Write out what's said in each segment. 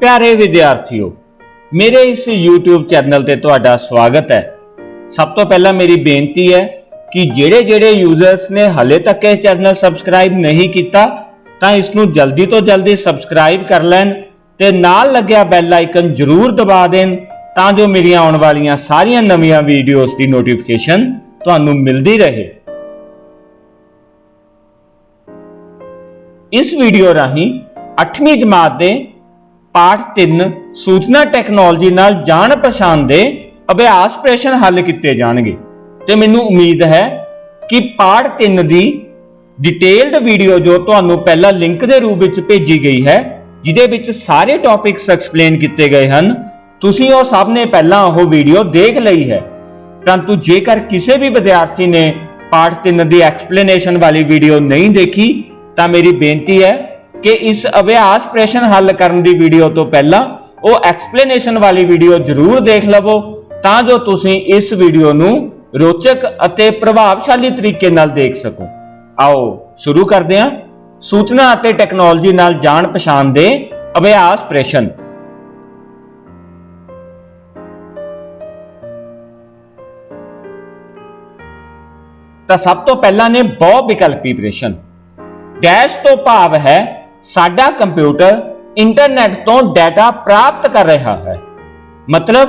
ਪਿਆਰੇ ਵਿਦਿਆਰਥੀਓ, ਮੇਰੇ ਇਸ YouTube ਚੈਨਲ ਤੇ ਤੁਹਾਡਾ ਸਵਾਗਤ ਹੈ। ਸਭ ਤੋਂ ਪਹਿਲਾਂ ਮੇਰੀ ਬੇਨਤੀ ਹੈ ਕਿ ਜਿਹੜੇ ਜਿਹੜੇ ਯੂਜ਼ਰਸ ਨੇ ਹਲੇ ਤੱਕ ਇਹ ਚੈਨਲ ਸਬਸਕ੍ਰਾਈਬ ਨਹੀਂ ਕੀਤਾ, ਤਾਂ ਇਸ ਨੂੰ ਜਲਦੀ ਤੋਂ ਜਲਦੀ ਸਬਸਕ੍ਰਾਈਬ ਕਰ ਲੈਣ ਤੇ ਨਾਲ ਲੱਗਿਆ ਬੈਲ ਆਈਕਨ ਜ਼ਰੂਰ ਦਬਾ ਦੇਣ ਤਾਂ ਜੋ ਮੇਰੀਆਂ ਆਉਣ ਵਾਲੀਆਂ ਸਾਰੀਆਂ ਨਵੀਆਂ ਵੀਡੀਓਜ਼ ਦੀ ਨੋਟੀਫਿਕੇਸ਼ਨ ਤੁਹਾਨੂੰ ਮਿਲਦੀ ਰਹੇ। ਇਸ ਵੀਡੀਓ ਰਾਹੀਂ 8ਵੀਂ ਜਮਾਤ ਦੇ ਪਾਠ 3 ਸੂਚਨਾ ਟੈਕਨੋਲੋਜੀ ਨਾਲ ਜਾਣ ਪਛਾਣ ਦੇ ਅਭਿਆਸ ਪ੍ਰਸ਼ਨ ਹੱਲ ਕੀਤੇ ਜਾਣਗੇ। ਤੇ ਮੈਨੂੰ ਉਮੀਦ ਹੈ ਕਿ ਪਾਠ 3 ਦੀ ਡਿਟੇਲਡ ਵੀਡੀਓ ਜੋ ਤੁਹਾਨੂੰ ਪਹਿਲਾਂ ਲਿੰਕ ਦੇ ਰੂਪ ਵਿੱਚ ਭੇਜੀ ਗਈ ਹੈ, ਜਿਹਦੇ ਵਿੱਚ ਸਾਰੇ ਟੌਪਿਕਸ ਐਕਸਪਲੇਨ ਕੀਤੇ ਗਏ ਹਨ, ਤੁਸੀਂ ਉਹ ਸਭ ਨੇ ਪਹਿਲਾਂ ਉਹ ਵੀਡੀਓ ਦੇਖ ਲਈ ਹੈ। ਪਰੰਤੂ ਜੇਕਰ ਕਿਸੇ ਵੀ ਵਿਦਿਆਰਥੀ ਨੇ ਪਾਠ 3 ਦੀ ਐਕਸਪਲੇਨੇਸ਼ਨ ਵਾਲੀ ਵੀਡੀਓ ਨਹੀਂ ਦੇਖੀ, ਤਾਂ ਮੇਰੀ ਬੇਨਤੀ ਹੈ ਕਿ ਇਸ ਅਭਿਆਸ ਪ੍ਰਸ਼ਨ ਹੱਲ ਕਰਨ ਦੀ ਵੀਡੀਓ ਤੋਂ ਪਹਿਲਾਂ ਉਹ ਐਕਸਪਲੇਨੇਸ਼ਨ ਵਾਲੀ ਵੀਡੀਓ ਜ਼ਰੂਰ ਦੇਖ ਲਵੋ, ਤਾਂ ਜੋ ਤੁਸੀਂ ਇਸ ਵੀਡੀਓ ਨੂੰ ਰੋਚਕ ਅਤੇ ਪ੍ਰਭਾਵਸ਼ਾਲੀ ਤਰੀਕੇ ਨਾਲ ਦੇਖ ਸਕੋ। ਆਓ, ਸ਼ੁਰੂ ਕਰਦੇ ਹਾਂ। ਸੂਚਨਾ ਅਤੇ ਟੈਕਨੋਲੋਜੀ ਨਾਲ ਜਾਣ ਪਛਾਣ ਦੇ ਅਭਿਆਸ ਪ੍ਰਸ਼ਨ। ਤਾਂ ਸਭ ਤੋਂ ਪਹਿਲਾਂ ਨੇ ਬਹੁ ਵਿਕਲਪੀ ਪ੍ਰਸ਼ਨ। ਡੈਸ਼ ਤੋਂ ਭਾਵ ਹੈ ਸਾਡਾ ਕੰਪਿਊਟਰ ਇੰਟਰਨੈਟ ਤੋਂ ਡਾਟਾ ਪ੍ਰਾਪਤ ਕਰ ਰਿਹਾ ਹੈ। ਮਤਲਬ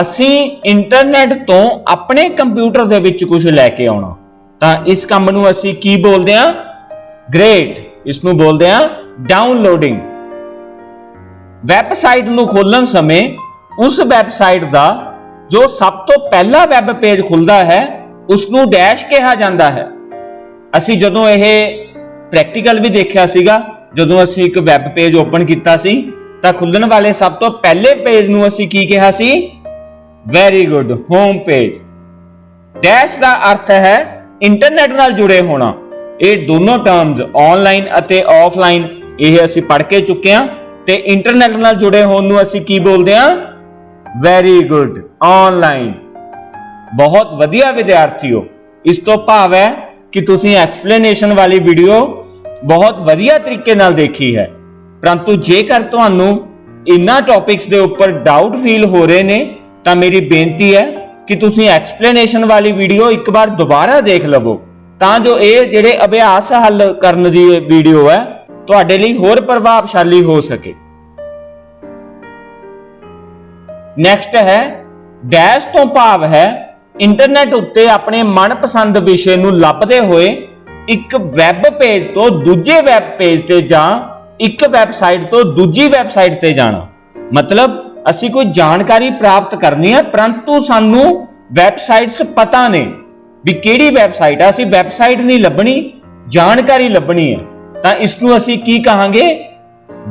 ਅਸੀਂ ਇੰਟਰਨੈਟ ਤੋਂ ਆਪਣੇ ਕੰਪਿਊਟਰ ਦੇ ਵਿੱਚ ਕੁਝ ਲੈ ਕੇ ਆਉਣਾ। ਤਾਂ ਇਸ ਕੰਮ ਨੂੰ ਅਸੀਂ ਕੀ ਬੋਲਦੇ ਹਾਂ? ਗ੍ਰੇਟ ਇਸ ਨੂੰ ਬੋਲਦੇ ਹਾਂ ਡਾਊਨਲੋਡਿੰਗ ਵੈਬਸਾਈਟ ਨੂੰ ਖੋਲਣ ਸਮੇਂ ਉਸ ਵੈਬਸਾਈਟ ਦਾ ਜੋ ਸਭ ਤੋਂ ਪਹਿਲਾ ਵੈਬ ਪੇਜ ਖੁੱਲਦਾ ਹੈ ਉਸ ਨੂੰ ਡੈਸ਼ ਕਿਹਾ ਜਾਂਦਾ ਹੈ। ਅਸੀਂ ਜਦੋਂ ਇਹ ਪ੍ਰੈਕਟੀਕਲ ਵੀ ਦੇਖਿਆ ਸੀਗਾ ਜਦੋਂ ਅਸੀਂ ਇੱਕ ਵੈਬ ਪੇਜ ਓਪਨ ਕੀਤਾ ਸੀ, ਤਾਂ ਖੁੱਲਣ ਵਾਲੇ ਸਭ ਤੋਂ ਪਹਿਲੇ ਪੇਜ ਨੂੰ ਅਸੀਂ ਕੀ ਕਿਹਾ ਸੀ? Very good home page dash ਦਾ ਅਰਥ ਹੈ ਇੰਟਰਨੈਟ ਨਾਲ ਜੁੜੇ ਹੋਣਾ। ਇਹ ਦੋਨੋਂ ਟਰਮਸ ਆਨਲਾਈਨ ਅਤੇ ਆਫਲਾਈਨ ਇਹ ਅਸੀਂ ਪੜ੍ਹ ਕੇ ਚੁੱਕੇ ਹਾਂ। ਤੇ ਇੰਟਰਨੈਟ ਨਾਲ ਜੁੜੇ ਹੋਣ ਨੂੰ ਅਸੀਂ ਕੀ ਬੋਲਦੇ ਹਾਂ? ਵੈਰੀ ਗੁੱਡ ਆਨਲਾਈਨ ਬਹੁਤ ਵਧੀਆ ਵਿਦਿਆਰਥੀਓ, ਇਸ ਤੋਂ ਭਾਵ ਹੈ ਕਿ ਤੁਸੀਂ ਐਕਸਪਲੇਨੇਸ਼ਨ ਵਾਲੀ ਵੀਡੀਓ ਬਹੁਤ ਵਧੀਆ ਤਰੀਕੇ ਨਾਲ ਦੇਖੀ ਹੈ। ਪਰੰਤੂ ਜੇਕਰ ਤੁਹਾਨੂੰ ਇਨ੍ਹਾਂ ਟੌਪਿਕਸ ਦੇ ਉੱਪਰ ਡਾਊਟ ਫੀਲ ਹੋ ਰਹੇ ਨੇ, ਤਾਂ ਮੇਰੀ ਬੇਨਤੀ ਹੈ ਕਿ ਤੁਸੀਂ ਐਕਸਪਲੇਨੇਸ਼ਨ ਵਾਲੀ ਵੀਡੀਓ ਇੱਕ ਵਾਰ ਦੁਬਾਰਾ ਦੇਖ ਲਵੋ। ਤਾਂ ਜੋ ਇਹ ਜਿਹੜੇ ਅਭਿਆਸ ਹੱਲ ਕਰਨ ਦੀ ਵੀਡੀਓ ਹੈ, ਤੁਹਾਡੇ ਲਈ ਹੋਰ ਪ੍ਰਭਾਵਸ਼ਾਲੀ ਹੋ ਸਕੇ। ਨੈਕਸਟ ਹੈ ਡੈਸ਼ ਤੋਂ ਭਾਵ ਹੈ ਇੰਟਰਨੈਟ ਉੱਤੇ ਆਪਣੇ ਮਨਪਸੰਦ ਵਿਸ਼ੇ ਨੂੰ ਲੱਭਦੇ ਹੋਏ ਇੱਕ ਵੈਬ ਪੇਜ ਤੋਂ ਦੂਜੇ ਵੈਬ ਪੇਜ ਤੇ ਜਾਂ ਇੱਕ ਵੈਬਸਾਈਟ ਤੋਂ ਦੂਜੀ ਵੈਬਸਾਈਟ ਤੇ ਜਾਣਾ। ਮਤਲਬ ਅਸੀਂ ਕੋਈ ਜਾਣਕਾਰੀ ਪ੍ਰਾਪਤ ਕਰਨੀ ਹੈ ਪਰੰਤੂ ਸਾਨੂੰ ਵੈਬਸਾਈਟਸ ਪਤਾ ਨੇ ਵੀ ਕਿਹੜੀ ਵੈਬਸਾਈਟ ਆ। ਅਸੀਂ ਵੈਬਸਾਈਟ ਨਹੀਂ ਲੱਭਣੀ, ਜਾਣਕਾਰੀ ਲੱਭਣੀ ਹੈ ਤਾਂ ਇਸ ਨੂੰ ਅਸੀਂ ਕੀ ਕਹਾਂਗੇ?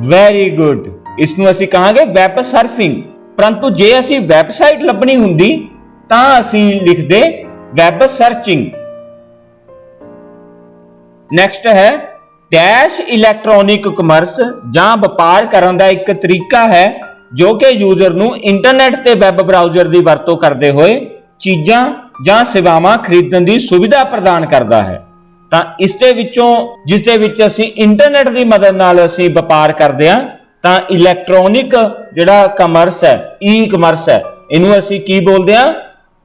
ਵੈਰੀ ਗੁੱਡ ਇਸ ਨੂੰ ਅਸੀਂ ਕਹਾਂਗੇ ਵੈਬ ਸਰਫਿੰਗ ਪਰੰਤੂ ਜੇ ਅਸੀਂ ਵੈਬਸਾਈਟ ਲੱਭਣੀ ਹੁੰਦੀ, ਤਾਂ ਅਸੀਂ ਲਿਖਦੇ ਵੈਬ ਸਰਚਿੰਗ ਨੈਕਸਟ ਹੈ ਡੈਸ਼ ਇਲੈਕਟ੍ਰੋਨਿਕ ਕਮਰਸ ਜਾਂ ਵਪਾਰ ਕਰਨ ਦਾ ਇੱਕ ਤਰੀਕਾ ਹੈ ਜੋ ਕਿ ਯੂਜ਼ਰ ਨੂੰ ਇੰਟਰਨੈਟ ਤੇ ਵੈਬ ਬਰਾਊਜ਼ਰ ਦੀ ਵਰਤੋਂ ਕਰਦੇ ਹੋਏ ਚੀਜ਼ਾਂ ਜਾਂ ਸੇਵਾਵਾਂ ਖਰੀਦਣ ਦੀ ਸੁਵਿਧਾ ਪ੍ਰਦਾਨ ਕਰਦਾ ਹੈ। ਤਾਂ ਇਸ ਦੇ ਵਿੱਚੋਂ, ਜਿਸ ਦੇ ਵਿੱਚ ਅਸੀਂ ਇੰਟਰਨੈਟ ਦੀ ਮਦਦ ਨਾਲ ਅਸੀਂ ਵਪਾਰ ਕਰਦੇ ਹਾਂ, ਤਾਂ ਇਲੈਕਟ੍ਰੋਨਿਕ ਜਿਹੜਾ ਕਮਰਸ ਹੈ ਈ ਕਮਰਸ ਹੈ, ਇਹਨੂੰ ਅਸੀਂ ਕੀ ਬੋਲਦੇ ਹਾਂ?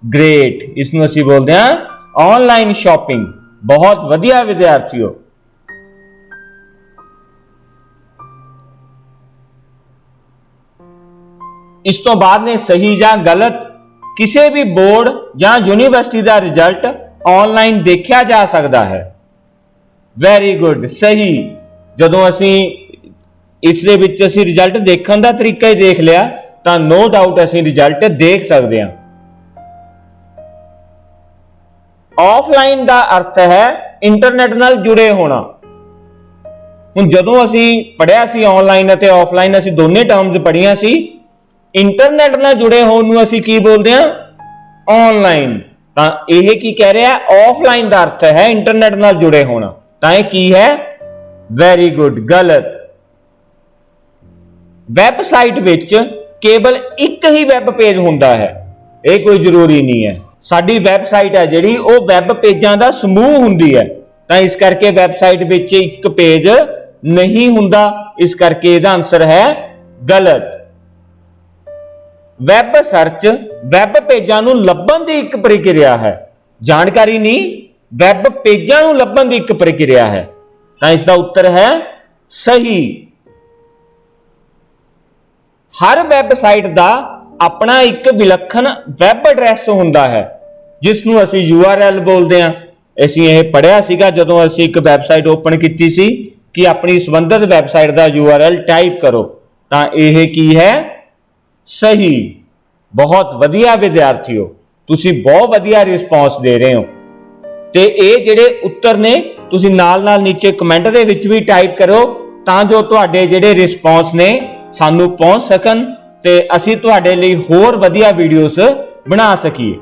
ਗ੍ਰੇਟ ਇਸ ਨੂੰ ਅਸੀਂ ਬੋਲਦੇ ਹਾਂ ਆਨਲਾਈਨ ਸ਼ਾਪਿੰਗ ਬਹੁਤ ਵਧੀਆ ਵਿਦਿਆਰਥੀਓ। ਇਸ ਤੋਂ ਬਾਅਦ ਨੇ ਸਹੀ ਜਾਂ ਗਲਤ ਕਿਸੇ ਵੀ ਬੋਰਡ ਜਾਂ ਯੂਨੀਵਰਸਿਟੀ ਦਾ ਰਿਜ਼ਲਟ ਆਨਲਾਈਨ ਦੇਖਿਆ ਜਾ ਸਕਦਾ ਹੈ। ਵੈਰੀ ਗੁੱਡ ਸਹੀ। ਜਦੋਂ ਅਸੀਂ ਇਸ ਦੇ ਵਿੱਚ ਅਸੀਂ ਰਿਜ਼ਲਟ ਦੇਖਣ ਦਾ ਤਰੀਕਾ ਹੀ ਦੇਖ ਲਿਆ, ਤਾਂ ਨੋ ਡਾਊਟ ਅਸੀਂ ਰਿਜ਼ਲਟ ਦੇਖ ਸਕਦੇ ਹਾਂ। ਆਫਲਾਈਨ ਦਾ ਅਰਥ ਹੈ ਇੰਟਰਨੈਟ ਨਾਲ ਜੁੜੇ ਹੋਣਾ। ਹੁਣ ਜਦੋਂ ਅਸੀਂ ਪੜਿਆ ਸੀ ਆਨਲਾਈਨ ਅਤੇ ਆਫਲਾਈਨ ਅਸੀਂ ਦੋਨੇ ਟਰਮਸ ਪੜੀਆਂ ਸੀ ਇੰਟਰਨੈਟ ਨਾਲ ਜੁੜੇ ਹੋਣ ਨੂੰ ਅਸੀਂ ਕੀ ਬੋਲਦੇ ਹਾਂ? ਆਨਲਾਈਨ ਤਾਂ ਇਹ ਕੀ ਕਹਿ ਰਿਹਾ? ਆਫਲਾਈਨ ਦਾ ਅਰਥ ਹੈ ਇੰਟਰਨੈਟ ਨਾਲ ਜੁੜੇ ਹੋਣਾ। ਤਾਂ ਇਹ ਕੀ ਹੈ? ਵੈਰੀ ਗੁੱਡ ਗਲਤ। ਵੈਬਸਾਈਟ ਵਿੱਚ ਕੇਵਲ ਇੱਕ ਹੀ ਵੈਬ ਪੇਜ ਹੁੰਦਾ ਹੈ। ਇਹ ਕੋਈ ਜ਼ਰੂਰੀ ਨਹੀਂ ਹੈ। ਸਾਡੀ ਵੈਬਸਾਈਟ ਹੈ ਜਿਹੜੀ, ਉਹ ਵੈਬ ਪੇਜਾਂ ਦਾ ਸਮੂਹ ਹੁੰਦੀ ਹੈ। ਤਾਂ ਇਸ ਕਰਕੇ ਵੈਬਸਾਈਟ ਵਿੱਚ ਇੱਕ ਪੇਜ ਨਹੀਂ ਹੁੰਦਾ। ਇਸ ਕਰਕੇ ਇਹਦਾ ਆਨਸਰ ਹੈ ਗਲਤ। ਵੈਬ ਸਰਚ ਵੈਬ ਪੇਜਾਂ ਨੂੰ ਲੱਭਣ ਦੀ ਇੱਕ ਪ੍ਰਕਿਰਿਆ ਹੈ। ਜਾਣਕਾਰੀ ਨਹੀਂ ਵੈਬ ਪੇਜਾਂ ਨੂੰ ਲੱਭਣ ਦੀ ਇੱਕ ਪ੍ਰਕਿਰਿਆ ਹੈ। ਤਾਂ ਇਸ ਦਾ ਉੱਤਰ ਹੈ ਸਹੀ। ਹਰ ਵੈਬਸਾਈਟ ਦਾ ਆਪਣਾ ਇੱਕ ਵਿਲੱਖਣ ਵੈਬ ਐਡਰੈਸ ਹੁੰਦਾ ਹੈ। ਜਿਸ ਨੂੰ ਅਸੀਂ URL ਬੋਲਦੇ ਹਾਂ। ਅਸੀਂ ਇਹ ਪੜਿਆ ਸੀਗਾ ਜਦੋਂ ਅਸੀਂ ਇੱਕ ਵੈਬਸਾਈਟ ਓਪਨ ਕੀਤੀ ਸੀ ਕਿ ਆਪਣੀ ਸੰਬੰਧਿਤ ਵੈਬਸਾਈਟ ਦਾ URL ਟਾਈਪ ਕਰੋ। ਤਾਂ ਇਹ ਕੀ ਹੈ? ਸਹੀ। ਬਹੁਤ ਵਧੀਆ ਵਿਦਿਆਰਥੀਓ, ਤੁਸੀਂ ਬਹੁਤ ਵਧੀਆ ਰਿਸਪੌਂਸ ਦੇ ਰਹੇ ਹੋ। ਤੇ ਇਹ ਜਿਹੜੇ ਉੱਤਰ ਨੇ, ਤੁਸੀਂ ਨਾਲ-ਨਾਲ ਨੀਚੇ ਕਮੈਂਟ ਦੇ ਵਿੱਚ ਵੀ ਟਾਈਪ ਕਰੋ ਤਾਂ ਜੋ ਤੁਹਾਡੇ ਜਿਹੜੇ ਰਿਸਪੌਂਸ ਨੇ ਸਾਨੂੰ ਪਹੁੰਚ ਸਕਣ ਤੇ ਅਸੀਂ ਤੁਹਾਡੇ ਲਈ ਹੋਰ ਵਧੀਆ ਵੀਡੀਓਜ਼ ਬਣਾ ਸਕੀਏ।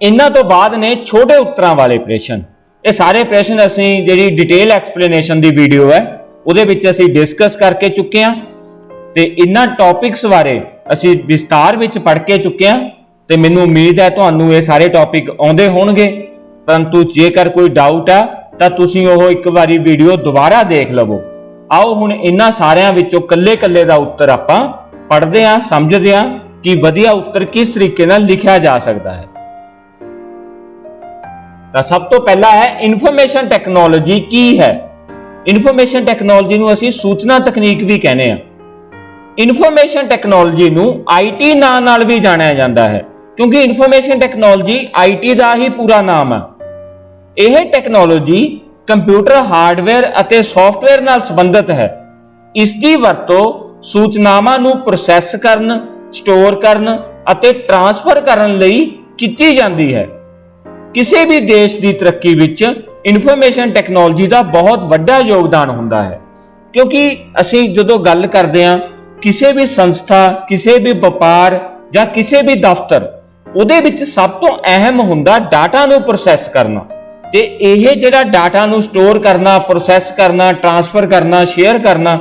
ਇਹਨਾਂ ਤੋਂ ਬਾਅਦ ਨੇ ਛੋਟੇ ਉੱਤਰਾਂ ਵਾਲੇ ਪ੍ਰਸ਼ਨ। ਇਹ ਸਾਰੇ ਪ੍ਰਸ਼ਨ ਅਸੀਂ ਜਿਹੜੀ ਡਿਟੇਲ ਐਕਸਪਲੇਨੇਸ਼ਨ ਦੀ ਵੀਡੀਓ ਹੈ, ਉਹਦੇ ਵਿੱਚ ਅਸੀਂ ਡਿਸਕਸ ਕਰਕੇ ਚੁੱਕੇ ਹਾਂ ਤੇ ਇਹਨਾਂ ਟੌਪਿਕਸ ਬਾਰੇ ਅਸੀਂ ਵਿਸਤਾਰ ਵਿੱਚ ਪੜ੍ਹ ਕੇ ਚੁੱਕੇ ਹਾਂ ਤੇ ਮੈਨੂੰ ਉਮੀਦ ਹੈ ਤੁਹਾਨੂੰ ਇਹ ਸਾਰੇ ਟੌਪਿਕ ਆਉਂਦੇ ਹੋਣਗੇ। ਪਰੰਤੂ ਜੇਕਰ ਕੋਈ ਡਾਊਟ ਆ ਤਾਂ ਤੁਸੀਂ ਉਹ ਇੱਕ ਵਾਰੀ ਵੀਡੀਓ ਦੁਬਾਰਾ ਦੇਖ ਲਵੋ। ਆਓ ਹੁਣ ਇਹਨਾਂ ਸਾਰਿਆਂ ਵਿੱਚੋਂ ਕੱਲੇ-ਕੱਲੇ ਦਾ ਉੱਤਰ ਆਪਾਂ ਪੜ੍ਹਦੇ ਹਾਂ, ਸਮਝਦੇ ਹਾਂ ਕਿ ਵਧੀਆ ਉੱਤਰ ਕਿਸ ਤਰੀਕੇ ਨਾਲ ਲਿਖਿਆ ਜਾ ਸਕਦਾ ਹੈ। ਤਾਂ ਸਭ ਤੋਂ ਪਹਿਲਾ ਹੈ ਇਨਫੋਰਮੇਸ਼ਨ ਟੈਕਨੋਲੋਜੀ ਕੀ ਹੈ? ਇਨਫੋਰਮੇਸ਼ਨ ਟੈਕਨੋਲੋਜੀ ਨੂੰ ਅਸੀਂ ਸੂਚਨਾ ਤਕਨੀਕ ਵੀ ਕਹਿੰਦੇ ਆ ਇਨਫੋਰਮੇਸ਼ਨ ਟੈਕਨੋਲੋਜੀ ਨੂੰ ਆਈਟੀ ਨਾਂ ਨਾਲ ਵੀ ਜਾਣਿਆ ਜਾਂਦਾ ਹੈ, ਕਿਉਂਕਿ ਇਨਫੋਰਮੇਸ਼ਨ ਟੈਕਨੋਲੋਜੀ ਆਈਟੀ ਦਾ ਹੀ ਪੂਰਾ ਨਾਮ ਹੈ। ਇਹ ਟੈਕਨੋਲੋਜੀ ਕੰਪਿਊਟਰ ਹਾਰਡਵੇਅਰ ਅਤੇ ਸੌਫਟਵੇਅਰ ਨਾਲ ਸੰਬੰਧਿਤ ਹੈ। ਇਸ ਦੀ ਵਰਤੋਂ ਸੂਚਨਾਵਾਂ ਨੂੰ ਪ੍ਰੋਸੈਸ ਕਰਨ ਸਟੋਰ ਕਰਨ ਅਤੇ ਟ੍ਰਾਂਸਫਰ ਕਰਨ ਲਈ ਕੀਤੀ ਜਾਂਦੀ ਹੈ। ਕਿਸੇ ਵੀ ਦੇਸ਼ ਦੀ ਤਰੱਕੀ ਵਿੱਚ ਇਨਫੋਰਮੇਸ਼ਨ ਟੈਕਨੋਲੋਜੀ ਦਾ ਬਹੁਤ ਵੱਡਾ ਯੋਗਦਾਨ ਹੁੰਦਾ ਹੈ। ਕਿਉਂਕਿ ਅਸੀਂ ਜਦੋਂ ਗੱਲ ਕਰਦੇ ਹਾਂ, ਕਿਸੇ ਵੀ ਸੰਸਥਾ, ਕਿਸੇ ਵੀ ਵਪਾਰ ਜਾਂ ਕਿਸੇ ਵੀ ਦਫ਼ਤਰ, ਉਹਦੇ ਵਿੱਚ ਸਭ ਤੋਂ ਅਹਿਮ ਹੁੰਦਾ ਡਾਟਾ ਨੂੰ ਪ੍ਰੋਸੈਸ ਕਰਨਾ। ਤੇ ਇਹ ਜਿਹੜਾ ਡਾਟਾ ਨੂੰ ਸਟੋਰ ਕਰਨਾ ਪ੍ਰੋਸੈਸ ਕਰਨਾ ਟਰਾਂਸਫਰ ਕਰਨਾ ਸ਼ੇਅਰ ਕਰਨਾ,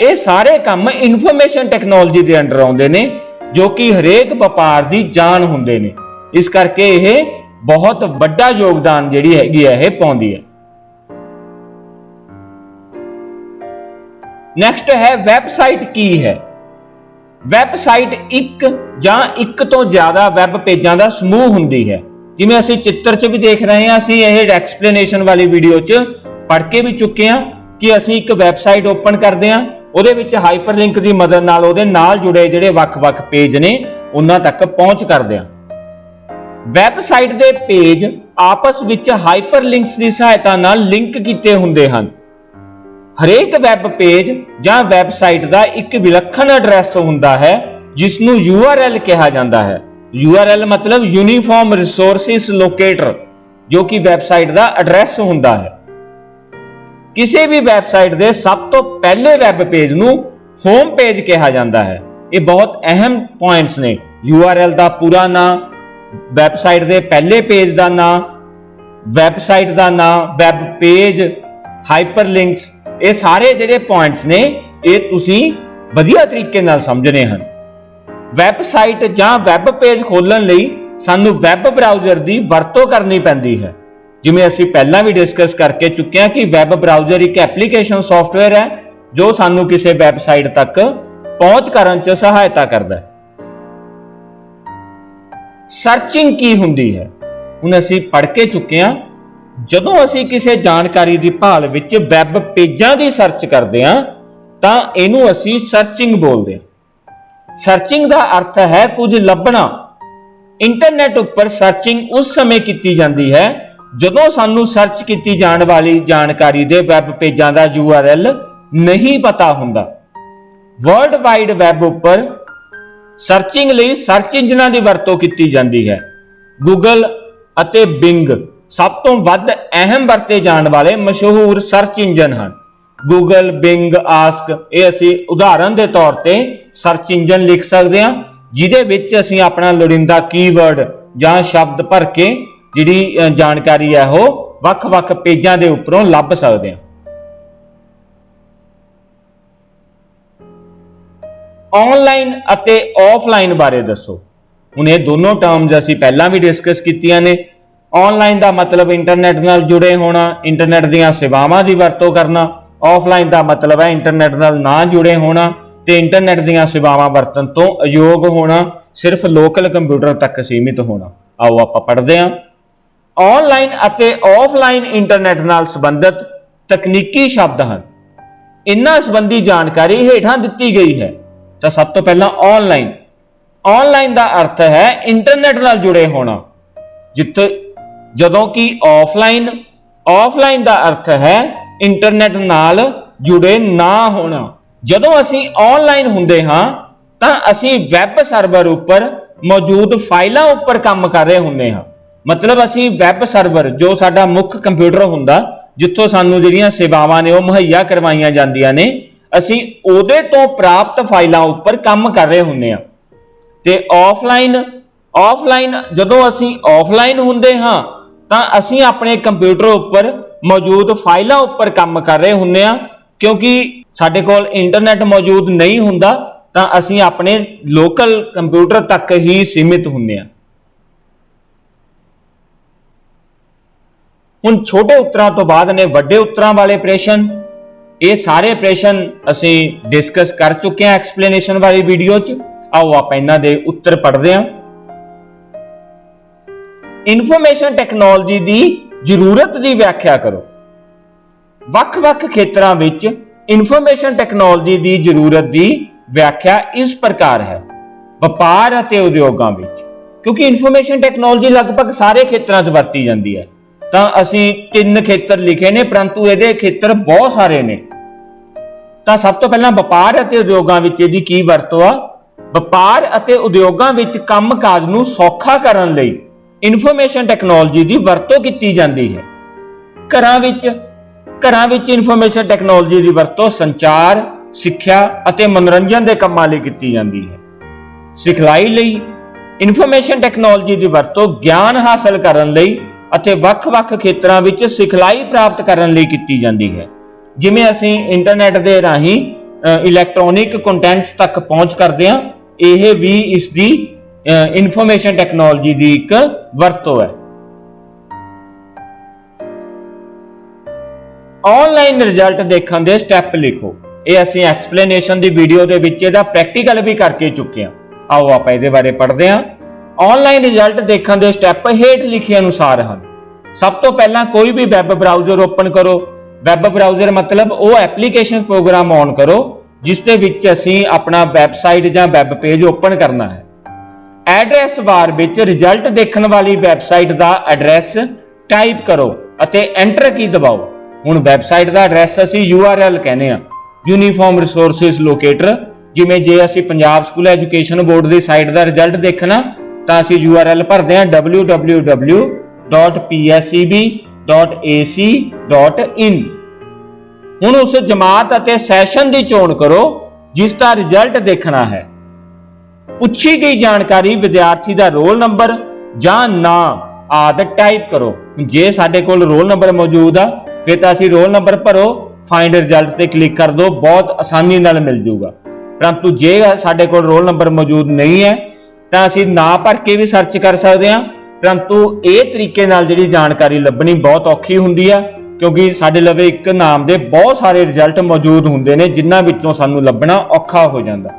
ਇਹ ਸਾਰੇ ਕੰਮ ਇਨਫੋਰਮੇਸ਼ਨ ਟੈਕਨੋਲੋਜੀ ਦੇ ਅੰਡਰ ਆਉਂਦੇ ਨੇ, ਜੋ ਕਿ ਹਰੇਕ ਵਪਾਰ ਦੀ ਜਾਨ ਹੁੰਦੇ ਨੇ। ਇਸ ਕਰਕੇ ਇਹ ਬਹੁਤ ਵੱਡਾ ਯੋਗਦਾਨ ਜਿਹੜੀ ਹੈਗੀ ਹੈ, ਇਹ ਪਾਉਂਦੀ ਹੈ। ਨੈਕਸਟ ਹੈ ਵੈਬਸਾਈਟ ਕੀ ਹੈ? ਵੈਬਸਾਈਟ ਇੱਕ ਜਾਂ ਇੱਕ ਤੋਂ ਜ਼ਿਆਦਾ ਵੈਬ ਪੇਜਾਂ ਦਾ ਸਮੂਹ ਹੁੰਦੀ ਹੈ। ਜਿਵੇਂ ਅਸੀਂ ਚਿੱਤਰ 'ਚ ਵੀ ਦੇਖ ਰਹੇ ਹਾਂ, ਅਸੀਂ ਇਹ ਐਕਸਪਲੇਨੇਸ਼ਨ ਵਾਲੀ ਵੀਡੀਓ 'ਚ ਪੜ੍ਹ ਕੇ ਵੀ ਚੁੱਕੇ ਹਾਂ ਕਿ ਅਸੀਂ ਇੱਕ ਵੈਬਸਾਈਟ ਓਪਨ ਕਰਦੇ ਹਾਂ, ਉਹਦੇ ਵਿੱਚ ਹਾਈਪਰਲਿੰਕ ਦੀ ਮਦਦ ਨਾਲ ਉਹਦੇ ਨਾਲ ਜੁੜੇ ਜਿਹੜੇ ਵੱਖ-ਵੱਖ ਪੇਜ ਨੇ, ਉਹਨਾਂ ਤੱਕ ਪਹੁੰਚ ਕਰਦੇ ਹਾਂ। ਵੈਬਸਾਈਟ ਦੇ ਪੇਜ ਆਪਸ ਵਿੱਚ ਹਾਈਪਰਲਿੰਕਸ ਦੀ ਸਹਾਇਤਾ ਨਾਲ ਲਿੰਕ ਕੀਤੇ ਹੁੰਦੇ ਹਨ। ਹਰੇਕ ਵੈਬ ਪੇਜ ਜਾਂ ਵੈਬਸਾਈਟ ਦਾ ਇੱਕ ਵਿਲੱਖਣ ਐਡਰੈਸ ਹੁੰਦਾ ਹੈ ਜਿਸ ਨੂੰ URL ਕਿਹਾ ਜਾਂਦਾ ਹੈ। URL ਮਤਲਬ ਯੂਨੀਫਾਰਮ ਰਿਸੋਰਸਿਸ ਲੋਕੇਟਰ ਜੋ ਕਿ ਵੈਬਸਾਈਟ ਦਾ ਐਡਰੈਸ ਹੁੰਦਾ ਹੈ। ਕਿਸੇ ਵੀ ਵੈਬਸਾਈਟ ਦੇ ਸਭ ਤੋਂ ਪਹਿਲੇ ਵੈਬ ਪੇਜ ਨੂੰ ਹੋਮ ਪੇਜ ਕਿਹਾ ਜਾਂਦਾ ਹੈ। ਇਹ ਬਹੁਤ ਅਹਿਮ ਪੁਆਇੰਟਸ ਨੇ। URL ਦਾ ਪੂਰਾ ਨਾਮ ਵੈਬਸਾਈਟ ਦੇ ਪਹਿਲੇ ਪੇਜ ਦਾ ਨਾਮ ਵੈਬਸਾਈਟ ਦਾ ਨਾਮ ਵੈਬ ਪੇਜ, ਹਾਈਪਰਲਿੰਕਸ, ਇਹ ਸਾਰੇ ਜਿਹੜੇ ਪੁਆਇੰਟਸ ਨੇ, ਇਹ ਤੁਸੀਂ ਵਧੀਆ ਤਰੀਕੇ ਨਾਲ ਸਮਝਣੇ ਹਨ। ਵੈਬਸਾਈਟ ਜਾਂ ਵੈਬ ਪੇਜ ਖੋਲਣ ਲਈ ਸਾਨੂੰ ਵੈਬ ਬਰਾਊਜ਼ਰ ਦੀ ਵਰਤੋਂ ਕਰਨੀ ਪੈਂਦੀ ਹੈ। ਜਿਵੇਂ ਅਸੀਂ ਪਹਿਲਾਂ ਵੀ ਡਿਸਕਸ ਕਰਕੇ ਚੁੱਕੇ ਹਾਂ ਕਿ ਵੈਬ ਬਰਾਊਜ਼ਰ ਇੱਕ ਐਪਲੀਕੇਸ਼ਨ ਸੌਫਟਵੇਅਰ ਹੈ, ਜੋ ਸਾਨੂੰ ਕਿਸੇ ਵੈਬਸਾਈਟ ਤੱਕ ਪਹੁੰਚ ਕਰਨ 'ਚ ਸਹਾਇਤਾ ਕਰਦਾ ਹੈ। ਸਰਚਿੰਗ ਕੀ ਹੁੰਦੀ ਹੈ? ਹੁਣ ਅਸੀਂ ਪੜ੍ਹ ਕੇ ਚੁੱਕੇ ਹਾਂ। ਜਦੋਂ ਅਸੀਂ ਕਿਸੇ ਜਾਣਕਾਰੀ ਦੀ ਭਾਲ ਵਿੱਚ ਵੈਬ ਪੇਜਾਂ ਦੀ ਸਰਚ ਕਰਦੇ ਹਾਂ, ਤਾਂ ਇਹਨੂੰ ਅਸੀਂ ਸਰਚਿੰਗ ਬੋਲਦੇ ਹਾਂ। ਸਰਚਿੰਗ ਦਾ ਅਰਥ ਹੈ ਕੁਝ ਲੱਭਣਾ। ਇੰਟਰਨੈਟ ਉੱਪਰ ਸਰਚਿੰਗ ਉਸ ਸਮੇਂ ਕੀਤੀ ਜਾਂਦੀ ਹੈ, ਜਦੋਂ ਸਾਨੂੰ ਸਰਚ ਕੀਤੀ ਜਾਣ ਵਾਲੀ ਜਾਣਕਾਰੀ ਦੇ ਵੈਬ ਪੇਜਾਂ ਦਾ URL ਨਹੀਂ ਪਤਾ ਹੁੰਦਾ। ਵਰਲਡ ਵਾਈਡ ਵੈਬ ਉੱਪਰ ਸਰਚਿੰਗ ਲਈ ਸਰਚ ਇੰਜਨਾਂ ਦੀ ਵਰਤੋਂ ਕੀਤੀ ਜਾਂਦੀ ਹੈ। Google ਅਤੇ Bing ਸਭ ਤੋਂ ਵੱਧ ਅਹਿਮ ਵਰਤੇ ਜਾਣ ਵਾਲੇ ਮਸ਼ਹੂਰ ਸਰਚ ਇੰਜਨ ਹਨ। Google, Bing, Ask ਇਹ ਅਸੀਂ ਉਦਾਹਰਨ ਦੇ ਤੌਰ ਤੇ ਸਰਚ ਇੰਜਨ ਲਿਖ ਸਕਦੇ ਹਾਂ, ਜਿਹਦੇ ਵਿੱਚ ਅਸੀਂ ਆਪਣਾ ਲੋੜੀਂਦਾ ਕੀਵਰਡ ਜਾਂ ਸ਼ਬਦ ਭਰ ਕੇ ਜਿਹੜੀ ਜਾਣਕਾਰੀ ਹੈ ਉਹ ਵੱਖ-ਵੱਖ ਪੇਜਾਂ ਦੇ ਉੱਪਰੋਂ ਲੱਭ ਸਕਦੇ ਹਾਂ। ਆਨਲਾਈਨ ਅਤੇ ਆਫਲਾਈਨ ਬਾਰੇ ਦੱਸੋ। ਹੁਣ ਇਹ ਦੋਨੋਂ ਟਰਮਸ ਅਸੀਂ ਪਹਿਲਾਂ ਵੀ ਡਿਸਕਸ ਕੀਤੀਆਂ ਨੇ। ਆਨਲਾਈਨ ਦਾ ਮਤਲਬ ਇੰਟਰਨੈਟ ਨਾਲ ਜੁੜੇ ਹੋਣਾ ਇੰਟਰਨੈਟ ਦੀਆਂ ਸੇਵਾਵਾਂ ਦੀ ਵਰਤੋਂ ਕਰਨਾ ਆਫਲਾਈਨ ਦਾ ਮਤਲਬ ਹੈ ਇੰਟਰਨੈਟ ਨਾਲ ਨਾ ਜੁੜੇ ਹੋਣਾ ਤੇ ਇੰਟਰਨੈਟ ਦੀਆਂ ਸੇਵਾਵਾਂ ਵਰਤਣ ਤੋਂ ਅਯੋਗ ਹੋਣਾ, ਸਿਰਫ ਲੋਕਲ ਕੰਪਿਊਟਰ ਤੱਕ ਸੀਮਿਤ ਹੋਣਾ। ਆਓ ਆਪਾਂ ਪੜ੍ਹਦੇ ਹਾਂ। ਆਨਲਾਈਨ ਅਤੇ ਆਫਲਾਈਨ ਇੰਟਰਨੈਟ ਨਾਲ ਸੰਬੰਧਿਤ ਤਕਨੀਕੀ ਸ਼ਬਦ ਹਨ। ਇਹਨਾਂ ਸੰਬੰਧੀ ਜਾਣਕਾਰੀ ਹੇਠਾਂ ਦਿੱਤੀ ਗਈ ਹੈ। ਤਾਂ ਸਭ ਤੋਂ ਪਹਿਲਾਂ ਆਨਲਾਈਨ ਆਨਲਾਈਨ ਦਾ ਅਰਥ ਹੈ ਇੰਟਰਨੈਟ ਨਾਲ ਜੁੜੇ ਹੋਣਾ। ਜਿੱਥੇ ਜਦੋਂ ਕਿ ਆਫਲਾਈਨ ਆਫਲਾਈਨ ਦਾ ਅਰਥ ਹੈ ਇੰਟਰਨੈਟ ਨਾਲ ਜੁੜੇ ਨਾ ਹੋਣਾ। ਜਦੋਂ ਅਸੀਂ ਆਨਲਾਈਨ ਹੁੰਦੇ ਹਾਂ, ਤਾਂ ਅਸੀਂ ਵੈਬ ਸਰਵਰ ਉੱਪਰ ਮੌਜੂਦ ਫਾਈਲਾਂ ਉੱਪਰ ਕੰਮ ਕਰ ਰਹੇ ਹੁੰਦੇ ਹਾਂ। ਮਤਲਬ ਅਸੀਂ ਵੈਬ ਸਰਵਰ ਜੋ ਸਾਡਾ ਮੁੱਖ ਕੰਪਿਊਟਰ ਹੁੰਦਾ, ਜਿੱਥੋਂ ਸਾਨੂੰ ਜਿਹੜੀਆਂ ਸੇਵਾਵਾਂ ਨੇ ਉਹ ਮੁਹੱਈਆ ਕਰਵਾਈਆਂ ਜਾਂਦੀਆਂ ਨੇ ਅਸੀਂ ਉਹਦੇ ਤੋਂ ਪ੍ਰਾਪਤ ਫਾਈਲਾਂ ਉੱਪਰ ਕੰਮ ਕਰ ਰਹੇ ਹੁੰਦੇ ਹਾਂ। ਤੇ ਆਫਲਾਈਨ ਆਫਲਾਈਨ ਜਦੋਂ ਅਸੀਂ ਆਫਲਾਈਨ ਹੁੰਦੇ ਹਾਂ, ਤਾਂ ਅਸੀਂ ਆਪਣੇ ਕੰਪਿਊਟਰ ਉੱਪਰ ਮੌਜੂਦ ਫਾਈਲਾਂ ਉੱਪਰ ਕੰਮ ਕਰ ਰਹੇ ਹੁੰਦੇ ਹਾਂ, ਕਿਉਂਕਿ ਸਾਡੇ ਕੋਲ ਇੰਟਰਨੈਟ ਮੌਜੂਦ ਨਹੀਂ ਹੁੰਦਾ, ਤਾਂ ਅਸੀਂ ਆਪਣੇ ਲੋਕਲ ਕੰਪਿਊਟਰ ਤੱਕ ਹੀ ਸੀਮਿਤ ਹੁੰਦੇ ਹਾਂ। ਹੁਣ ਛੋਟੇ ਉੱਤਰਾਂ ਤੋਂ ਬਾਅਦ ਨੇ ਵੱਡੇ ਉੱਤਰਾਂ ਵਾਲੇ ਪ੍ਰਸ਼ਨ ਇਹ ਸਾਰੇ ਪ੍ਰਸ਼ਨ ਅਸੀਂ ਡਿਸਕਸ ਕਰ ਚੁੱਕੇ ਹਾਂ ਐਕਸਪਲੇਨੇਸ਼ਨ ਵਾਲੀ ਵੀਡੀਓ 'ਚ। ਆਓ ਆਪਾਂ ਇਹਨਾਂ ਦੇ ਉੱਤਰ ਪੜ੍ਹਦੇ ਹਾਂ। ਇਨਫੋਰਮੇਸ਼ਨ ਟੈਕਨੋਲੋਜੀ ਦੀ ਜ਼ਰੂਰਤ ਦੀ ਵਿਆਖਿਆ ਕਰੋ। ਵੱਖ-ਵੱਖ ਖੇਤਰਾਂ ਵਿੱਚ ਇਨਫੋਰਮੇਸ਼ਨ ਟੈਕਨੋਲੋਜੀ ਦੀ ਜ਼ਰੂਰਤ ਦੀ ਵਿਆਖਿਆ ਇਸ ਪ੍ਰਕਾਰ ਹੈ। ਵਪਾਰ ਅਤੇ ਉਦਯੋਗਾਂ ਵਿੱਚ। ਕਿਉਂਕਿ ਇਨਫੋਰਮੇਸ਼ਨ ਟੈਕਨੋਲੋਜੀ ਲਗਭਗ ਸਾਰੇ ਖੇਤਰਾਂ 'ਚ ਵਰਤੀ ਜਾਂਦੀ ਹੈ। ਤਾਂ ਅਸੀਂ ਤਿੰਨ ਖੇਤਰ ਲਿਖੇ ਨੇ, ਪਰੰਤੂ ਇਹਦੇ ਖੇਤਰ ਬਹੁਤ ਸਾਰੇ ਨੇ। ਤਾਂ ਸਭ ਤੋਂ ਪਹਿਲਾਂ ਵਪਾਰ ਅਤੇ ਉਦਯੋਗਾਂ ਵਿੱਚ ਇਹਦੀ ਕੀ ਵਰਤੋਂ ਆ? ਵਪਾਰ ਅਤੇ ਉਦਯੋਗਾਂ ਵਿੱਚ ਕੰਮਕਾਜ ਨੂੰ ਸੌਖਾ ਕਰਨ ਲਈ ਇਨਫੋਰਮੇਸ਼ਨ ਟੈਕਨੋਲੋਜੀ ਦੀ ਵਰਤੋਂ ਕੀਤੀ ਜਾਂਦੀ ਹੈ। ਘਰਾਂ ਵਿੱਚ ਘਰਾਂ ਵਿੱਚ ਇਨਫੋਰਮੇਸ਼ਨ ਟੈਕਨੋਲੋਜੀ ਦੀ ਵਰਤੋਂ ਸੰਚਾਰ, ਸਿੱਖਿਆ ਅਤੇ ਮਨੋਰੰਜਨ ਦੇ ਕੰਮਾਂ ਲਈ ਕੀਤੀ ਜਾਂਦੀ ਹੈ। ਸਿਖਲਾਈ ਲਈ ਇਨਫੋਰਮੇਸ਼ਨ ਟੈਕਨੋਲੋਜੀ ਦੀ ਵਰਤੋਂ ਗਿਆਨ ਹਾਸਲ ਕਰਨ ਲਈ ਅਤੇ ਵੱਖ-ਵੱਖ ਖੇਤਰਾਂ ਵਿੱਚ ਸਿਖਲਾਈ ਪ੍ਰਾਪਤ ਕਰਨ ਲਈ ਕੀਤੀ ਜਾਂਦੀ ਹੈ। ਜਿਵੇਂ ਅਸੀਂ ਇੰਟਰਨੈਟ ਦੇ ਰਾਹੀਂ ਇਲੈਕਟ੍ਰੋਨਿਕ ਕੰਟੈਂਟਸ ਤੱਕ ਪਹੁੰਚ ਕਰਦੇ ਹਾਂ, ਇਹ ਵੀ ਇਸ ਦੀ ਇਨਫੋਰਮੇਸ਼ਨ ਟੈਕਨੋਲੋਜੀ ਦੀ ਇੱਕ ਵਰਤੋਂ ਹੈ। ਆਨਲਾਈਨ ਰਿਜ਼ਲਟ ਦੇਖਣ ਦੇ ਸਟੈਪ ਲਿਖੋ। ਇਹ ਅਸੀਂ ਐਕਸਪਲੇਨੇਸ਼ਨ ਦੀ ਵੀਡੀਓ ਦੇ ਵਿੱਚ ਇਹਦਾ ਪ੍ਰੈਕਟੀਕਲ ਵੀ ਕਰਕੇ ਚੁੱਕੇ ਹਾਂ। ਆਓ ਆਪਾਂ ਇਹਦੇ ਬਾਰੇ ਪੜ੍ਹਦੇ ਹਾਂ। ਆਨਲਾਈਨ ਰਿਜ਼ਲਟ ਦੇਖਣ ਦੇ ਸਟੈਪ ਹੇਠ ਲਿਖੇ ਅਨੁਸਾਰ ਹਨ। ਸਭ ਤੋਂ ਪਹਿਲਾਂ ਕੋਈ ਵੀ ਵੈਬ ਬਰਾਊਜ਼ਰ ਓਪਨ ਕਰੋ। ਵੈਬ ਬਰਾਊਜ਼ਰ ਮਤਲਬ ਉਹ ਐਪਲੀਕੇਸ਼ਨ ਪ੍ਰੋਗਰਾਮ ਔਨ ਕਰੋ ਜਿਸ ਦੇ ਵਿੱਚ ਅਸੀਂ ਆਪਣਾ ਵੈਬਸਾਈਟ ਜਾਂ ਵੈਬ ਪੇਜ ਓਪਨ ਕਰਨਾ ਹੈ। ਐਡਰੈਸ ਬਾਰ ਵਿੱਚ ਰਿਜ਼ਲਟ ਦੇਖਣ ਵਾਲੀ ਵੈਬਸਾਈਟ ਦਾ ਐਡਰੈਸ ਟਾਈਪ ਕਰੋ ਅਤੇ ਐਂਟਰ ਕੀ ਦਬਾਓ। ਹੁਣ ਵੈਬਸਾਈਟ ਦਾ ਐਡਰੈਸ ਅਸੀਂ URL ਕਹਿੰਦੇ ਆ ਯੂਨੀਫਾਰਮ ਰਿਸੋਰਸਸ ਲੋਕੇਟਰ ਜਿਵੇਂ ਜੇ ਅਸੀਂ ਪੰਜਾਬ ਸਕੂਲ ਐਜੂਕੇਸ਼ਨ ਬੋਰਡ ਦੀ ਸਾਈਟ ਦਾ ਰਿਜ਼ਲਟ ਦੇਖਣਾ, ਤਾਂ ਅਸੀਂ URL ਭਰਦੇ ਹਾਂ www.pseb.ac.in ਹੁਣ ਉਸ ਜਮਾਤ ਅਤੇ ਸੈਸ਼ਨ ਦੀ ਚੋਣ ਕਰੋ, ਜਿਸ ਦਾ ਰਿਜ਼ਲਟ ਦੇਖਣਾ ਹੈ। ਪੁੱਛੀ ਗਈ ਜਾਣਕਾਰੀ ਵਿਦਿਆਰਥੀ ਦਾ ਰੋਲ ਨੰਬਰ ਜਾਂ ਨਾਮ, ਆਦਿ ਟਾਈਪ ਕਰੋ। ਜੇ ਸਾਡੇ ਕੋਲ ਰੋਲ ਨੰਬਰ ਮੌਜੂਦ ਆ, ਫਿਰ ਤਾਂ ਅਸੀਂ ਰੋਲ ਨੰਬਰ ਭਰੋ ਫਾਈਂਡ ਰਿਜ਼ਲਟ ਤੇ ਕਲਿੱਕ ਕਰ ਦਿਓ ਬਹੁਤ ਆਸਾਨੀ ਨਾਲ ਮਿਲ ਜਾਊਗਾ ਪਰੰਤੂ ਜੇ ਸਾਡੇ ਕੋਲ ਰੋਲ ਨੰਬਰ ਮੌਜੂਦ ਨਹੀਂ ਹੈ, ਤਾਂ ਅਸੀਂ ਨਾ ਭਰ ਕੇ ਵੀ ਸਰਚ ਕਰ ਸਕਦੇ ਹਾਂ। ਪਰੰਤੂ ਇਹ ਤਰੀਕੇ ਨਾਲ ਜਿਹੜੀ ਜਾਣਕਾਰੀ ਲੱਭਣੀ ਬਹੁਤ ਔਖੀ ਹੁੰਦੀ ਆ, ਕਿਉਂਕਿ ਸਾਡੇ ਲਵੇ ਇੱਕ ਨਾਮ ਦੇ ਬਹੁਤ ਸਾਰੇ ਰਿਜ਼ਲਟ ਮੌਜੂਦ ਹੁੰਦੇ ਨੇ, ਜਿਨ੍ਹਾਂ ਵਿੱਚੋਂ ਸਾਨੂੰ ਲੱਭਣਾ ਔਖਾ ਹੋ ਜਾਂਦਾ।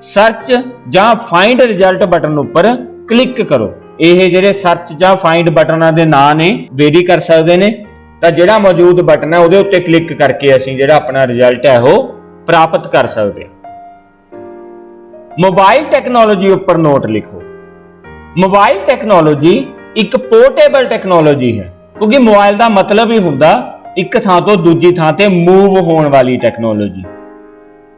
ਸਰਚ ਜਾਂ ਫਾਈਂਡ ਰਿਜ਼ਲਟ ਬਟਨ ਉੱਪਰ ਕਲਿੱਕ ਕਰੋ। ਇਹ ਜਿਹੜੇ ਸਰਚ ਜਾਂ ਫਾਈਂਡ ਬਟਨਾਂ ਦੇ ਨਾਂ ਨੇ ਵੇਰੀ ਕਰ ਸਕਦੇ ਨੇ। ਤਾਂ ਜਿਹੜਾ ਮੌਜੂਦ ਬਟਨ ਹੈ, ਉਹਦੇ ਉੱਤੇ ਕਲਿੱਕ ਕਰਕੇ ਅਸੀਂ ਜਿਹੜਾ ਆਪਣਾ ਰਿਜ਼ਲਟ ਹੈ, ਉਹ ਪ੍ਰਾਪਤ ਕਰ ਸਕਦੇ ਹਾਂ। ਮੋਬਾਈਲ ਟੈਕਨੋਲੋਜੀ ਉੱਪਰ ਨੋਟ ਲਿਖੋ। ਮੋਬਾਈਲ ਟੈਕਨੋਲੋਜੀ ਇੱਕ ਪੋਰਟੇਬਲ ਟੈਕਨੋਲੋਜੀ ਹੈ। ਕਿਉਂਕਿ ਮੋਬਾਈਲ ਦਾ ਮਤਲਬ ਹੀ ਹੁੰਦਾ ਇੱਕ ਥਾਂ ਤੋਂ ਦੂਜੀ ਥਾਂ ਤੇ ਮੂਵ ਹੋਣ ਵਾਲੀ ਟੈਕਨੋਲੋਜੀ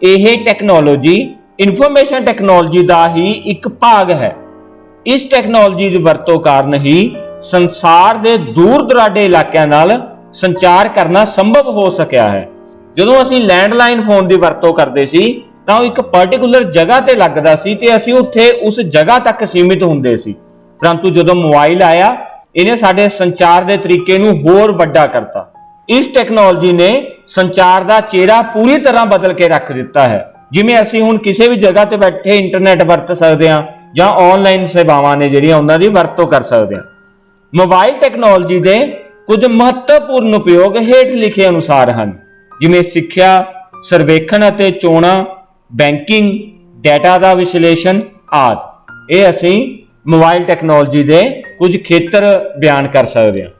ਇਹ ਟੈਕਨੋਲੋਜੀ ਇਨਫੋਰਮੇਸ਼ਨ ਟੈਕਨੋਲੋਜੀ ਦਾ ਹੀ ਇੱਕ ਭਾਗ ਹੈ। ਇਸ ਟੈਕਨੋਲੋਜੀ ਦੀ ਵਰਤੋਂ ਕਾਰਨ ਹੀ ਸੰਸਾਰ ਦੇ ਦੂਰ ਦੁਰਾਡੇ ਇਲਾਕਿਆਂ ਨਾਲ ਸੰਚਾਰ ਕਰਨਾ ਸੰਭਵ ਹੋ ਸਕਿਆ ਹੈ। ਜਦੋਂ ਅਸੀਂ ਲੈਂਡਲਾਈਨ ਫੋਨ ਦੀ ਵਰਤੋਂ ਕਰਦੇ ਸੀ ਤਾਂ ਉਹ ਇੱਕ ਪਾਰਟਿਕੂਲਰ ਜਗ੍ਹਾ ਤੇ ਲੱਗਦਾ ਸੀ ਤੇ ਅਸੀਂ ਉੱਥੇ ਉਸ ਜਗ੍ਹਾ ਤੱਕ ਸੀਮਿਤ ਹੁੰਦੇ ਸੀ। ਪਰੰਤੂ ਜਦੋਂ ਮੋਬਾਈਲ ਆਇਆ, ਇਹਨੇ ਸਾਡੇ ਸੰਚਾਰ ਦੇ ਤਰੀਕੇ ਨੂੰ ਹੋਰ ਵੱਡਾ ਕਰਤਾ। ਇਸ ਟੈਕਨੋਲੋਜੀ ਨੇ ਸੰਚਾਰ ਦਾ ਚਿਹਰਾ ਪੂਰੀ ਤਰ੍ਹਾਂ ਬਦਲ ਕੇ ਰੱਖ ਦਿੱਤਾ ਹੈ। ਜਿਵੇਂ ਅਸੀਂ ਹੁਣ ਕਿਸੇ ਵੀ ਜਗ੍ਹਾ ਤੇ ਬੈਠੇ ਇੰਟਰਨੈਟ ਵਰਤ ਸਕਦੇ ਹਾਂ ਜਾਂ ਆਨਲਾਈਨ ਸੇਵਾਵਾਂ ਨੇ ਜਿਹੜੀਆਂ ਉਹਨਾਂ ਦੀ ਵਰਤੋਂ ਕਰ ਸਕਦੇ ਹਾਂ। ਮੋਬਾਈਲ ਟੈਕਨੋਲੋਜੀ ਦੇ ਕੁਝ ਮਹੱਤਵਪੂਰਨ ਉਪਯੋਗ ਹੇਠ ਲਿਖੇ ਅਨੁਸਾਰ ਹਨ। ਜਿਵੇਂ ਸਿੱਖਿਆ, ਸਰਵੇਖਣ ਅਤੇ ਚੋਣਾਂ ਬੈਂਕਿੰਗ ਡਾਟਾ ਦਾ ਵਿਸ਼ਲੇਸ਼ਣ ਆਦਿ। ਇਹ ਅਸੀਂ ਮੋਬਾਈਲ ਟੈਕਨੋਲੋਜੀ ਦੇ ਕੁਝ ਖੇਤਰ ਬਿਆਨ ਕਰ ਸਕਦੇ ਹਾਂ।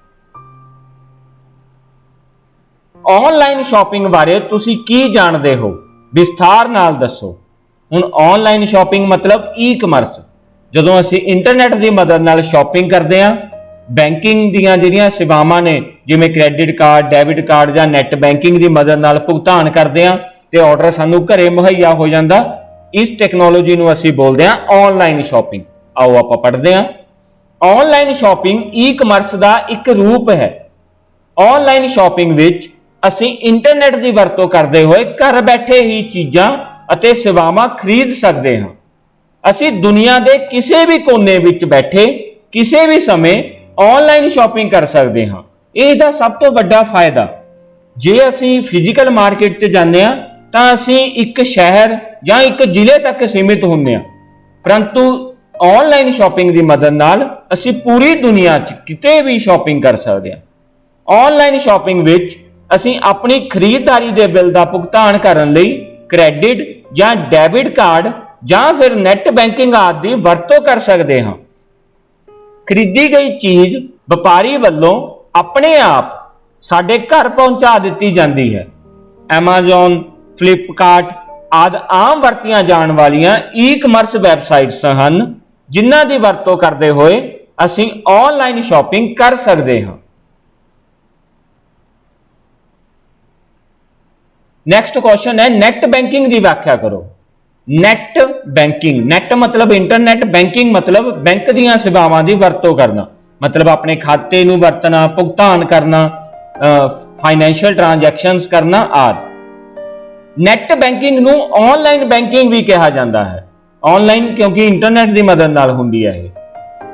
ਆਨਲਾਈਨ ਸ਼ਾਪਿੰਗ ਬਾਰੇ ਤੁਸੀਂ ਕੀ ਜਾਣਦੇ ਹੋ? ਵਿਸਥਾਰ ਨਾਲ ਦੱਸੋ। ਹੁਣ ਆਨਲਾਈਨ ਸ਼ਾਪਿੰਗ ਮਤਲਬ ਈ-ਕਮਰਸ ਜਦੋਂ ਅਸੀਂ ਇੰਟਰਨੈਟ ਦੀ ਮਦਦ ਨਾਲ ਸ਼ਾਪਿੰਗ ਕਰਦੇ ਹਾਂ ਬੈਂਕਿੰਗ ਦੀਆਂ ਜਿਹੜੀਆਂ ਸੇਵਾਵਾਂ ਨੇ, ਜਿਵੇਂ ਕ੍ਰੈਡਿਟ ਕਾਰਡ ਡੈਬਿਟ ਕਾਰਡ ਜਾਂ ਨੈਟ ਬੈਂਕਿੰਗ ਦੀ ਮਦਦ ਨਾਲ ਭੁਗਤਾਨ ਕਰਦੇ ਹਾਂ ਤੇ ਆਰਡਰ ਸਾਨੂੰ ਘਰੇ ਮੁਹੱਈਆ ਹੋ ਜਾਂਦਾ। ਇਸ ਟੈਕਨੋਲੋਜੀ ਨੂੰ ਅਸੀਂ ਬੋਲਦੇ ਹਾਂ ਆਨਲਾਈਨ ਸ਼ਾਪਿੰਗ ਆਓ ਆਪਾਂ ਪੜ੍ਹਦੇ ਹਾਂ। ਆਨਲਾਈਨ ਸ਼ਾਪਿੰਗ ਈ-ਕਮਰਸ ਦਾ ਇੱਕ ਰੂਪ ਹੈ। ਆਨਲਾਈਨ ਸ਼ਾਪਿੰਗ ਵਿੱਚ ਅਸੀਂ ਇੰਟਰਨੈਟ ਦੀ ਵਰਤੋਂ ਕਰਦੇ ਹੋਏ ਘਰ ਬੈਠੇ ਹੀ ਚੀਜ਼ਾਂ ਅਤੇ ਸੇਵਾਵਾਂ ਖਰੀਦ ਸਕਦੇ ਹਾਂ। ਅਸੀਂ ਦੁਨੀਆ ਦੇ ਕਿਸੇ ਵੀ ਕੋਨੇ ਵਿੱਚ ਬੈਠੇ, ਕਿਸੇ ਵੀ ਸਮੇਂ ਆਨਲਾਈਨ ਸ਼ਾਪਿੰਗ ਕਰ ਸਕਦੇ ਹਾਂ। ਇਹ ਦਾ ਸਭ ਤੋਂ ਵੱਡਾ ਫਾਇਦਾ, ਜੇ ਅਸੀਂ ਫਿਜ਼ੀਕਲ ਮਾਰਕੀਟ 'ਚ ਜਾਂਦੇ ਹਾਂ ਤਾਂ ਅਸੀਂ ਇੱਕ ਸ਼ਹਿਰ ਜਾਂ ਇੱਕ ਜ਼ਿਲ੍ਹੇ ਤੱਕ ਸੀਮਿਤ ਹੁੰਦੇ ਹਾਂ। ਪਰੰਤੂ ਆਨਲਾਈਨ ਸ਼ਾਪਿੰਗ ਦੀ ਮਦਦ ਨਾਲ ਅਸੀਂ ਪੂਰੀ ਦੁਨੀਆ 'ਚ ਕਿਤੇ ਵੀ ਸ਼ਾਪਿੰਗ ਕਰ ਸਕਦੇ ਹਾਂ। ਆਨਲਾਈਨ ਸ਼ਾਪਿੰਗ ਵਿੱਚ ਅਸੀਂ ਆਪਣੀ ਖਰੀਦਦਾਰੀ ਦੇ ਬਿੱਲ ਦਾ ਭੁਗਤਾਨ ਕਰਨ ਲਈ ਕ੍ਰੈਡਿਟ ਜਾਂ ਡੈਬਿਟ ਕਾਰਡ ਜਾਂ ਫਿਰ ਨੈਟ ਬੈਂਕਿੰਗ ਆਦਿ ਦੀ ਵਰਤੋਂ ਕਰ ਸਕਦੇ ਹਾਂ। ਖਰੀਦੀ ਗਈ ਚੀਜ਼ ਵਪਾਰੀ ਵੱਲੋਂ ਆਪਣੇ ਆਪ ਸਾਡੇ ਘਰ ਪਹੁੰਚਾ ਦਿੱਤੀ ਜਾਂਦੀ ਹੈ। Amazon ਫਲਿੱਪਕਾਰਟ ਆਦਿ ਆਮ ਵਰਤੀਆਂ ਜਾਣ ਵਾਲੀਆਂ ਈ-ਕਮਰਸ ਵੈਬਸਾਈਟਸ ਹਨ, ਜਿਨ੍ਹਾਂ ਦੀ ਵਰਤੋਂ ਕਰਦੇ ਹੋਏ ਅਸੀਂ ਆਨਲਾਈਨ ਸ਼ਾਪਿੰਗ ਕਰ ਸਕਦੇ ਹਾਂ। ਨੈਕਸਟ ਕੁਐਸਚਨ ਹੈ ਨੈਟ ਬੈਂਕਿੰਗ ਦੀ ਵਿਆਖਿਆ ਕਰੋ। ਨੈਟ ਬੈਂਕਿੰਗ ਨੈਟ ਮਤਲਬ ਇੰਟਰਨੈਟ ਬੈਂਕਿੰਗ ਮਤਲਬ ਬੈਂਕ ਦੀਆਂ ਸੇਵਾਵਾਂ ਦੀ ਵਰਤੋਂ ਕਰਨਾ। ਮਤਲਬ ਆਪਣੇ ਖਾਤੇ ਨੂੰ ਵਰਤਣਾ, ਭੁਗਤਾਨ ਕਰਨਾ ਫਾਈਨੈਂਸ਼ੀਅਲ ਟ੍ਰਾਂਜੈਕਸ਼ਨਸ ਕਰਨਾ ਆਦਿ। ਨੈਟ ਬੈਂਕਿੰਗ ਨੂੰ ਆਨਲਾਈਨ ਬੈਂਕਿੰਗ ਵੀ ਕਿਹਾ ਜਾਂਦਾ ਹੈ। ਆਨਲਾਈਨ ਕਿਉਂਕਿ ਇੰਟਰਨੈਟ ਦੀ ਮਦਦ ਨਾਲ ਹੁੰਦੀ ਹੈ ਇਹ।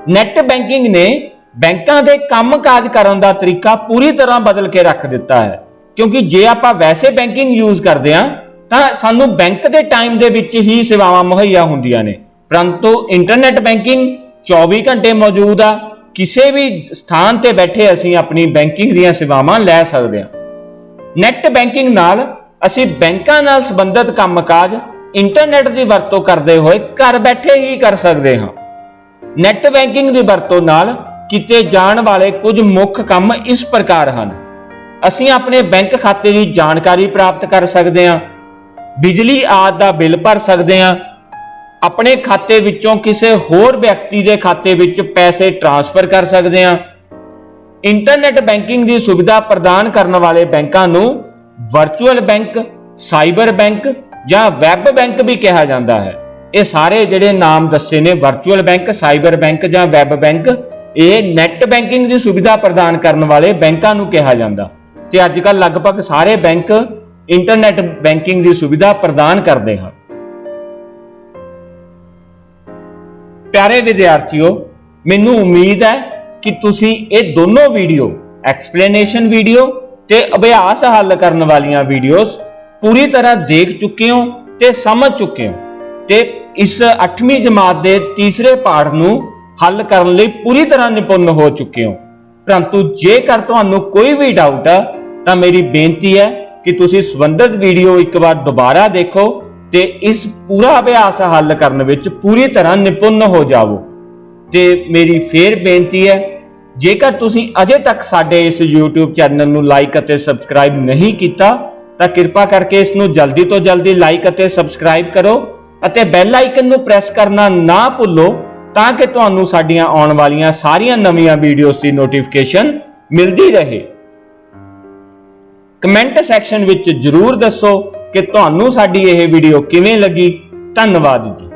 ਨੈਟ ਬੈਂਕਿੰਗ ਨੇ ਬੈਂਕਾਂ ਦੇ ਕੰਮਕਾਜ ਕਰਨ ਦਾ ਤਰੀਕਾ ਪੂਰੀ ਤਰ੍ਹਾਂ ਬਦਲ ਕੇ ਰੱਖ ਦਿੱਤਾ ਹੈ। ਕਿਉਂਕਿ ਜੇ ਆਪਾਂ ਵੈਸੇ ਬੈਂਕਿੰਗ ਯੂਜ਼ ਕਰਦੇ ਹਾਂ, ਤਾਂ ਸਾਨੂੰ ਬੈਂਕ ਦੇ ਟਾਈਮ ਦੇ ਵਿੱਚ ਹੀ ਸੇਵਾਵਾਂ ਮੁਹੱਈਆ ਹੁੰਦੀਆਂ ਨੇ। ਪਰੰਤੂ ਇੰਟਰਨੈਟ ਬੈਂਕਿੰਗ 24 ਘੰਟੇ ਮੌਜੂਦ ਆ। ਕਿਸੇ ਵੀ ਸਥਾਨ ਤੇ ਬੈਠੇ ਅਸੀਂ ਆਪਣੀ ਬੈਂਕਿੰਗ ਦੀਆਂ ਸੇਵਾਵਾਂ ਲੈ ਸਕਦੇ ਹਾਂ। ਨੈਟ ਬੈਂਕਿੰਗ ਨਾਲ ਅਸੀਂ ਬੈਂਕਾਂ ਨਾਲ ਸੰਬੰਧਿਤ ਕੰਮਕਾਜ ਇੰਟਰਨੈਟ ਦੀ ਵਰਤੋਂ ਕਰਦੇ ਹੋਏ ਘਰ ਬੈਠੇ ਹੀ ਕਰ ਸਕਦੇ ਹਾਂ। ਨੈਟ ਬੈਂਕਿੰਗ ਦੀ ਵਰਤੋਂ ਨਾਲ ਕੀਤੇ ਜਾਣ ਵਾਲੇ ਕੁਝ ਮੁੱਖ ਕੰਮ ਇਸ ਪ੍ਰਕਾਰ ਹਨ। ਅਸੀਂ ਆਪਣੇ ਬੈਂਕ ਖਾਤੇ ਦੀ ਜਾਣਕਾਰੀ ਪ੍ਰਾਪਤ ਕਰ ਸਕਦੇ ਹਾਂ। ਬਿਜਲੀ ਆਦਿ ਦਾ ਬਿੱਲ ਭਰ ਸਕਦੇ ਹਾਂ। ਆਪਣੇ ਖਾਤੇ ਵਿੱਚੋਂ ਕਿਸੇ ਹੋਰ ਵਿਅਕਤੀ ਦੇ ਖਾਤੇ ਵਿੱਚ ਪੈਸੇ ਟ੍ਰਾਂਸਫਰ ਕਰ ਸਕਦੇ ਹਾਂ। ਇੰਟਰਨੈਟ ਬੈਂਕਿੰਗ ਦੀ ਸੁਵਿਧਾ ਪ੍ਰਦਾਨ ਕਰਨ ਵਾਲੇ ਬੈਂਕਾਂ ਨੂੰ ਵਰਚੁਅਲ ਬੈਂਕ, ਸਾਈਬਰ ਬੈਂਕ ਜਾਂ ਵੈਬ ਬੈਂਕ ਵੀ ਕਿਹਾ ਜਾਂਦਾ ਹੈ। ਇਹ ਸਾਰੇ ਜਿਹੜੇ ਨਾਮ ਦੱਸੇ ਨੇ, ਵਰਚੁਅਲ ਬੈਂਕ, ਸਾਈਬਰ ਬੈਂਕ ਜਾਂ ਵੈਬ ਬੈਂਕ, ਇਹ ਨੈਟ ਬੈਂਕਿੰਗ ਦੀ ਸੁਵਿਧਾ ਪ੍ਰਦਾਨ ਕਰਨ ਵਾਲੇ ਬੈਂਕਾਂ ਨੂੰ ਕਿਹਾ ਜਾਂਦਾ। ਤੇ ਅੱਜ ਕੱਲ ਲਗਭਗ ਸਾਰੇ ਬੈਂਕ ਇੰਟਰਨੈਟ ਬੈਂਕਿੰਗ ਦੀ ਸੁਵਿਧਾ ਪ੍ਰਦਾਨ ਕਰਦੇ ਹਨ। ਪਿਆਰੇ ਵਿਦਿਆਰਥੀਓ, ਮੈਨੂੰ ਉਮੀਦ ਹੈ ਕਿ ਤੁਸੀਂ ਇਹ ਦੋਨੋਂ ਵੀਡੀਓ, ਐਕਸਪਲੇਨੇਸ਼ਨ ਵੀਡੀਓ ਤੇ ਅਭਿਆਸ ਹੱਲ ਕਰਨ ਵਾਲੀਆਂ ਵੀਡੀਓਜ਼ ਪੂਰੀ ਤਰ੍ਹਾਂ ਦੇਖ ਚੁੱਕੇ ਹੋ ਤੇ ਸਮਝ ਚੁੱਕੇ ਹੋ ਤੇ ਇਸ 8ਵੀਂ ਜਮਾਤ ਦੇ ਤੀਸਰੇ ਪਾਠ ਨੂੰ ਹੱਲ ਕਰਨ ਲਈ ਪੂਰੀ ਤਰ੍ਹਾਂ ਨਿਪੁੰਨ ਹੋ ਚੁੱਕੇ ਹੋ। ਪਰੰਤੂ ਜੇਕਰ ਤੁਹਾਨੂੰ ਕੋਈ ਵੀ ਡਾਊਟ ਹੈ ਤਾਂ ਮੇਰੀ ਬੇਨਤੀ ਹੈ ਕਿ ਤੁਸੀਂ ਸੰਬੰਧਿਤ ਵੀਡੀਓ ਇੱਕ ਵਾਰ ਦੁਬਾਰਾ ਦੇਖੋ ਤੇ ਇਸ ਪੂਰਾ ਅਭਿਆਸ ਹੱਲ ਕਰਨ ਵਿੱਚ ਪੂਰੀ ਤਰ੍ਹਾਂ ਨਿਪੁੰਨ ਹੋ ਜਾਵੋ। ਤੇ ਮੇਰੀ ਫੇਰ ਬੇਨਤੀ ਹੈ ਜੇਕਰ ਤੁਸੀਂ ਅਜੇ ਤੱਕ ਸਾਡੇ ਇਸ YouTube ਚੈਨਲ ਨੂੰ ਲਾਈਕ ਅਤੇ ਸਬਸਕ੍ਰਾਈਬ ਨਹੀਂ ਕੀਤਾ, ਤਾਂ ਕਿਰਪਾ ਕਰਕੇ ਇਸ ਨੂੰ ਜਲਦੀ ਤੋਂ ਜਲਦੀ ਲਾਈਕ ਅਤੇ ਸਬਸਕ੍ਰਾਈਬ ਕਰੋ ਅਤੇ ਬੈਲ ਆਈਕਨ ਨੂੰ ਪ੍ਰੈਸ ਕਰਨਾ ਨਾ ਭੁੱਲੋ ਤਾਂ ਕਿ ਤੁਹਾਨੂੰ ਸਾਡੀਆਂ ਆਉਣ ਵਾਲੀਆਂ ਸਾਰੀਆਂ ਨਵੀਆਂ ਵੀਡੀਓਜ਼ ਦੀ ਨੋਟੀਫਿਕੇਸ਼ਨ ਮਿਲਦੀ ਰਹੇ। ਕਮੈਂਟ ਸੈਕਸ਼ਨ ਵਿੱਚ ਜਰੂਰ ਦੱਸੋ ਕਿ ਤੁਹਾਨੂੰ ਸਾਡੀ ਇਹ ਵੀਡੀਓ ਕਿਵੇਂ ਲੱਗੀ। ਧੰਨਵਾਦ ਜੀ।